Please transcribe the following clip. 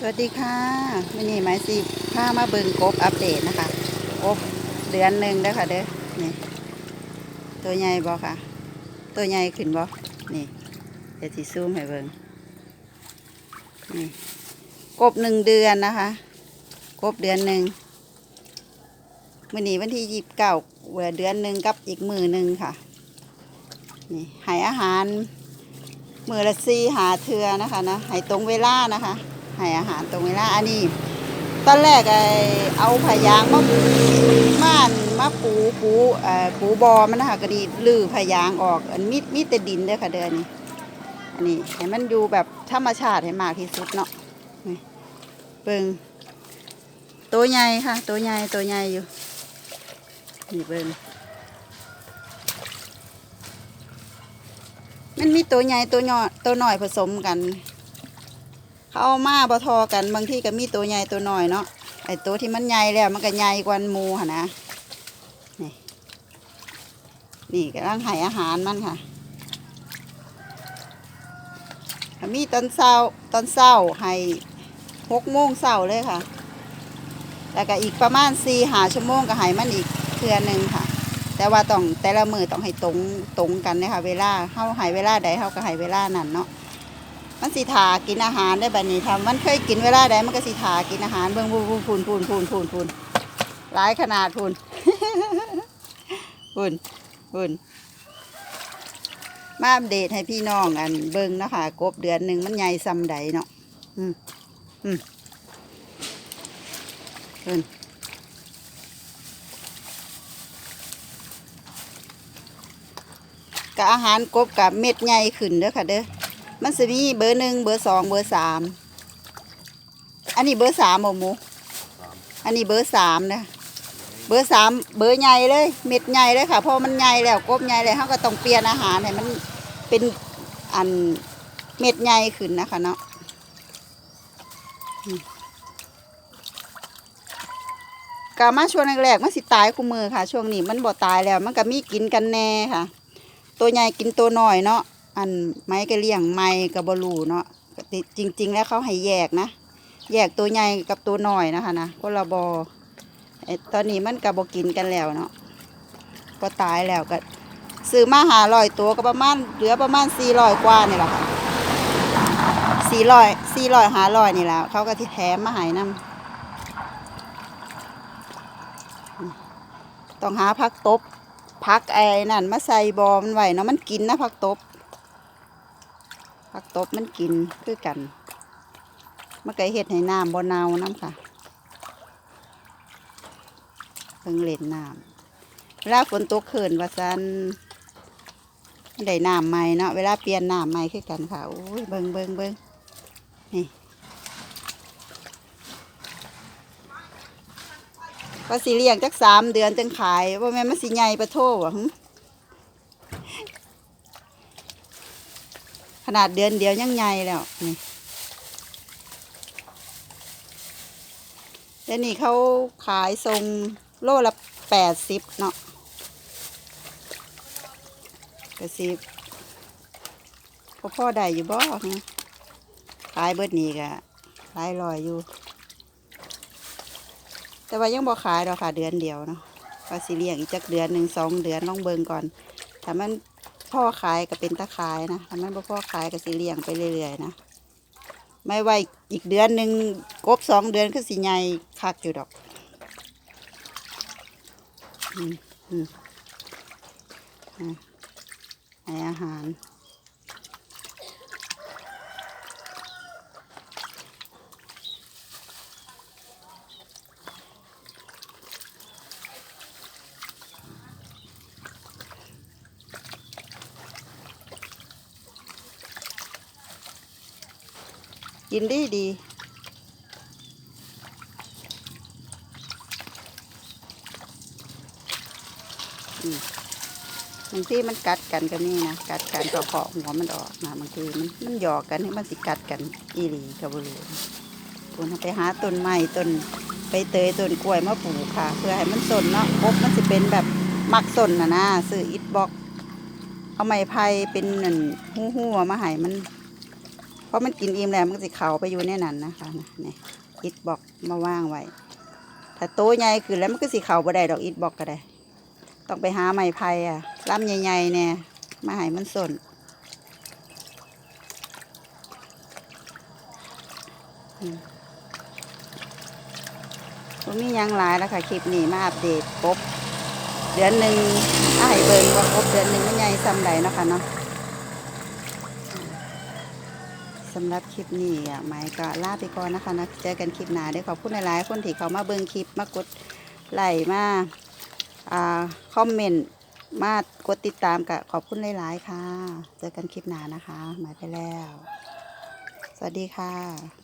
สวัสดีค่ะวันนี้หมายสิพามาเบิงกบอัปเดตนะคะกบเดือนหนึ่งเด้ค่ะเด้อนี่ตัวใหญ่บ่ค่ะ ตัวใหญ่ขึ้นบ่นี่เดี๋ยวสิซูมให้เบิ่งนี่กบหนึ่งเดือนนะคะกบเดือนหนึ่งวันนี้วันที่ยีิบเก้าเดือนหนึ่งกับอีกมือหนึ่งค่ะนี่ให้อาหารมือละซีหาเทือนะคะนะให้ตรงเวลานะคะ ให้อาหารตรงเวลาอันนี้ตอนแรกไอเอาผายางมาม่านมาปูปูเอ่อปูบอมันนะคะก็ดีลือผายางออกอันมีมีแต่ดินเด้อค่ะเดือนนี้อันนี้ให้มันอยู่แบบธรรมชาติให้มากที่สุดเนาะนี่เบิงตัวใหญ่ค่ะ ตัวใหญ่ตัวใหญ่อยู่นี่เบิงมันมีตัวใหญ่ตัวน้อยตัวน้อยผสมกัน เขาเอามาบทอกันบางที่ก็มีตัวใหญ่ตัวน้อยเนาะไอตัวที่มันใหญ่แล้วมันก็ใหญ่กว่ามูค่ะนะนี่นี่กำลังให้อาหารมันค่ะมีตอนเช้าตอนเช้าให้หกโมงเช้าเลยค่ะ แล้วก็อีกประมาณสี่หาชั่วโมงก็ให้มันอีกเทือหนึ่งค่ะ แต่ว่าต้องแต่ละมือต้องให้ตรงตรงกันนะคะเวลาเฮาใหายเวลาใดเฮาก็ใหายเวลานั้นเนาะ มันสิทากินอาหารได้แบบนี้ทำมันเคยกินเวลาใดมันก็สิทากินอาหารเบิ่งพูนพูนพูนพูนพูนพูนหลายขนาดพูนพูนพูนมาอัปเดตให้พี่น้องอันเบิ่งนะคะกบเดือนหนึ่งมันใหญ่ซำใดเนาะอืมอืมพูนกับอาหารกบกับเม็ดใหญ่ขึ้นเด้อค่ะเด้อ มันจะมีเบอร์หนึ่งเบอร์สองเบอร์สามอันนี้เบอร์สามหมูอันนี้เบอร์สามนะเบอร์สามเบอร์ใหญ่เลย เม็ดใหญ่เลยค่ะพราะมันใหญ่แล้วกบใหญ่เลยเขาก็ต้องเปลี่ยนอาหารให้มันเป็นอันเม็ดใหญ่ขึ้นนะคะเนาะกามาช่วงแรกๆมันสิตายคู่มือค่ะ ช่วงนี้มันบ่ตายแล้ว มันก็มีกินกันแน่ค่ะ ตัวใหญ่กินตัวน้อยเนาะ อันไม้ก็เลี้ยงไม้กับบลูเนาะจริง ๆ แล้วเขาให้แยกนะ แยกตัวใหญ่กับตัวหน้อยนะคะนะคนละบอไอตอนนี้มันกับบกินกันแล้วเนาะก็ตายแล้วก็ซื้อมาหาลอยตัวก็ประมาณเหลือประมาณสี่ร้อยกว่านี่แหละค่ะสี่ร้อยสี่ร้อยหาร้อยนี่แหละเขาก็ที่แถมมาหายนำต้องหาพักตบพักไอ้นั่นมาใส่บอมันไว้เนาะมันกินนะพักตบักตบมันกินคือกันมันก็เฮ็ดให้น้ำบ่เนาน้ำค่ะเพิ่งเล่นน้ำเวลาฝนตกเขินว่าซันได้น้ำใหม่เนาะเวลาเปลี่ยนน้ำใหม่คือกันค่ะโอ้ยเบิงเบิงเบิงนี่ก็สิเลี้ยงจักสามเดือนจึงขายว่าแม่มันสิใหญ่ปะโทวะ ขนาดเดือนเดียวยังใหญ่แล้วนี่แล้วนี่เขาขายทรงโลละแปดสิบเนาะแปดสิบพ่อพ่อได้อยู่บ่หึขายเบิดนี่กะขายลอยอยู่ แต่ว่ายังบ่ขายดอกค่ะเดือนเดียวเนาะก็สิเลี้ยงอีกจักเดือนหนึ่งสองเดือนลองเบิงก่อนถ้ามัน พ่อขายก็เป็นตะขายนะทำไมันบ่พ่อขายก็สีเลี้ยงไปเรื่อยๆนะไม่ไว้อีกเดือนหนึ่งกบสองเดือนก็สีใหญ่คักอยู่ดอกอืมอืมอะให้อาหาร กินดีดีมบางทีมันกัดกันก็มีนะกัดกันก็เคาะหัวมันออกนะบางทีมันมันหยอกกันให้มันสิกัดกันอีหลีกับบรูคุณไปหาต้นไม้ต้นไปเตยต้นกล้วยมาปลูกค่ะ เพื่อให้มันสนเนาะกบมันสิเป็นแบบมักสนนะนะซื้ออิฐบล็อก เอาไม้ไผ่เป็นหนึ่งหู้หู้มาให้มัน เพราะมันกินอิ่มแล้วมันสิเขาไปอยู่ในนั้นนะคะนี่อิดบอกมาว่างไว้ถ้าโตใหญ่ขึ้นแล้วมันก็สิเขาบ่ได้ดอกอิดบอกก็ได้ ต้องไปหาไม้ไผ่อะลำใหญ่ๆเนี่ยมาให้มันสนอืมบ่มีหยังหลายแล้วค่ะ คลิปนี้มาอัปเดตกบเดือนหนึ่งถ้าให้เบิ่งว่ากบเดือนหนึ่งไมันใหญ่ซ้ำใดนะคะเนาะ สำหรับคลิปนี้อะหมายก็ลาไปก่อนนะคะนะเจอกันคลิปหน้าเด้ขอบคุณหลายๆคนที่เขามาเบิ่งคลิปมากดไลค์มาอ่าคอมเมนต์มากดติดตามกับขอบคุณหลายๆค่ะ เจอกันคลิปหน้านะคะหมายไปแล้ว สวัสดีค่ะ